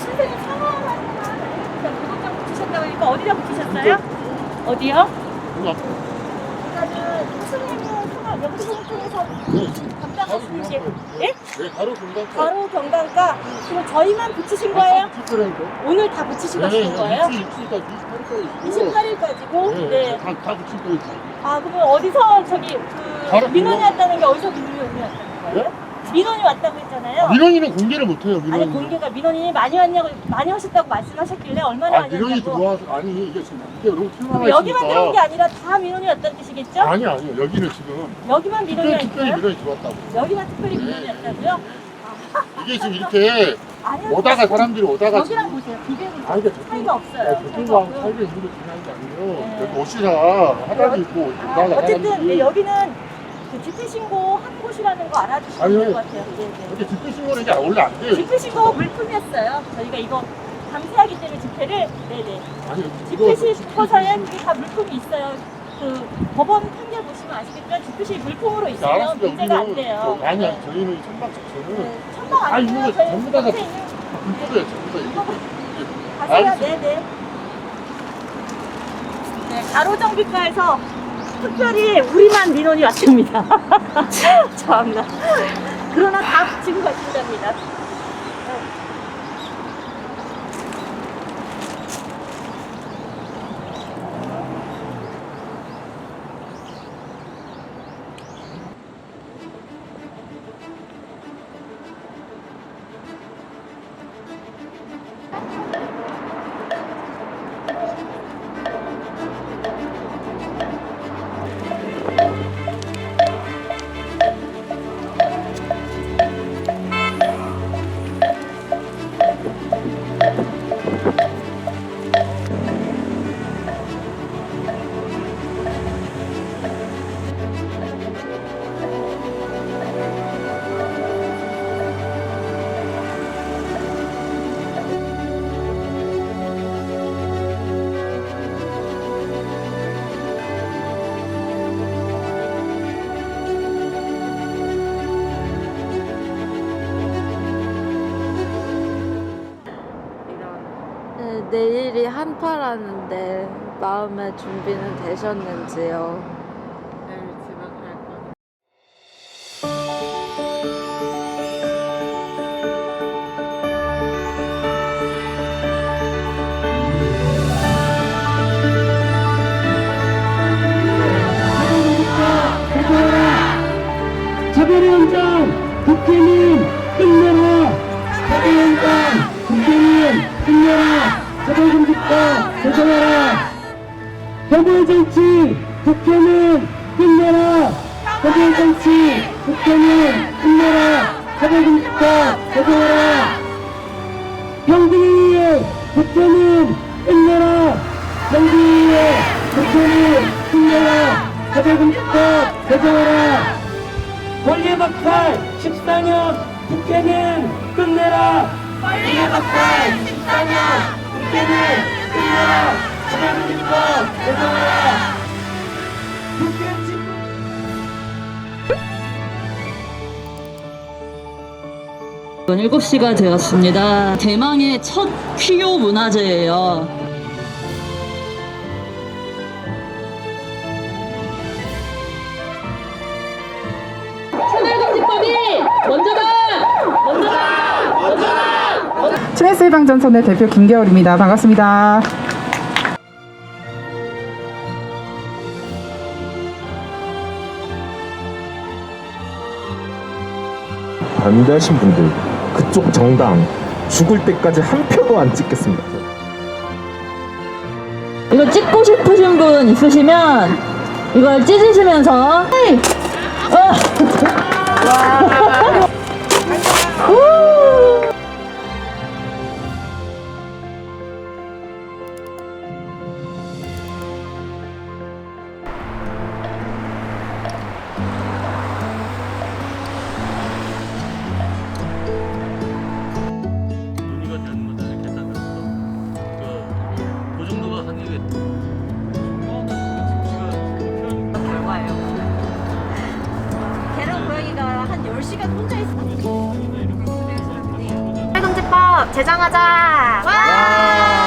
선생님 상황하니까 구독장 붙이셨다고 하니까 어디다 붙이셨어요? 어디요? 선생님은 상황 영수증 통해서 담당하시는 예? 네, 바로 공간 바로 경감과 그럼 저희만 붙이신 거예요? 오늘 다 붙이시고 네, 하시는 거예요? 27일까지 28일까지고 네, 네. 다, 다 붙일 거예요. 아 그러면 어디서 저기 그 바로 민원이. 왔다는 게 어디서 민원이 왔다는 거예요? 민원이 왔다고 했잖아요. 민원인은 공개를 못해요, 민원인. 아니 공개가 민원이 많이 왔냐고 많이 하셨다고 말씀하셨길래 얼마나 아, 많이 민원이 왔냐고 들어와서, 아니, 이게 지금 이게 너무 출마가 여기만 있으니까. 들어온 게 아니라 다 민원이 왔다는 뜻이겠죠? 아니, 아니요. 여기는 지금 여기만 민원이 특별히, 특별히 왔어요? 민원이 들어왔다고. 여기만 특별히 민원이 왔다고요? 이게 지금 이렇게 아니요 오다가 사람들이 오다가 여기랑 보세요 비교해 보세요 아니, 그러니까 차이가 없어요 차이가 교통과 없고요. 살기 게 중요한 게 아니에요. 네. 여기 옷이나 있고, 아, 오다가 어쨌든 사람들이. 네, 여기는 그 집회 신고 한 곳이라는 거 알아주시면 아니, 될 것 같아요 네, 네. 이렇게 뒷뜰 신고는 이게 원래 안 돼요. 집회 신고 물품이었어요 저희가 이거 감사하기 때문에 집회를 네네 아니, 집회 이거 신고서에 그게 다 물품이 있어요 그 법원 판결 보시면 아시겠지만 집회시 물품으로 있으면 알았어요. 문제가 안 우리는 돼요 저- 아니야, 네. 저희는 이 천막 자체는 네. 천막 아, 아니고요 이거 저희 전부 다 옆에 있는 불법이에요, 전부 다 이거. 가세요. 알겠습니다. 네네. 네, 가로정비과에서 특별히 우리만 민원이 왔습니다. 참나. 그러나 다 붙이고 가신답니다. 내일이 한파라는데 마음의 준비는 되셨는지요? 혐오의 정치 국회는 끝내라. 혐오의 정치 국회는 끝내라. 차별금지법 제정하라 평등위에 국회는 끝내라. 평등위에 국회는 끝내라. 차별금지법 제정하라 권리 박탈 14년 국회는 끝내라. 권리 박탈 14년 국회는 끝내라 오전 7시가 되었습니다. 대망의 첫 퀴오 문화제예요. 트랜스 해방전선의 대표 김계월입니다. 반갑습니다. 반대하신 분들 그쪽 정당 죽을 때까지 한 표도 안 찍겠습니다. 이거 찍고 싶으신 분 있으시면 이걸 찢으시면서 헤이! 어! 우! 제정하자. 와!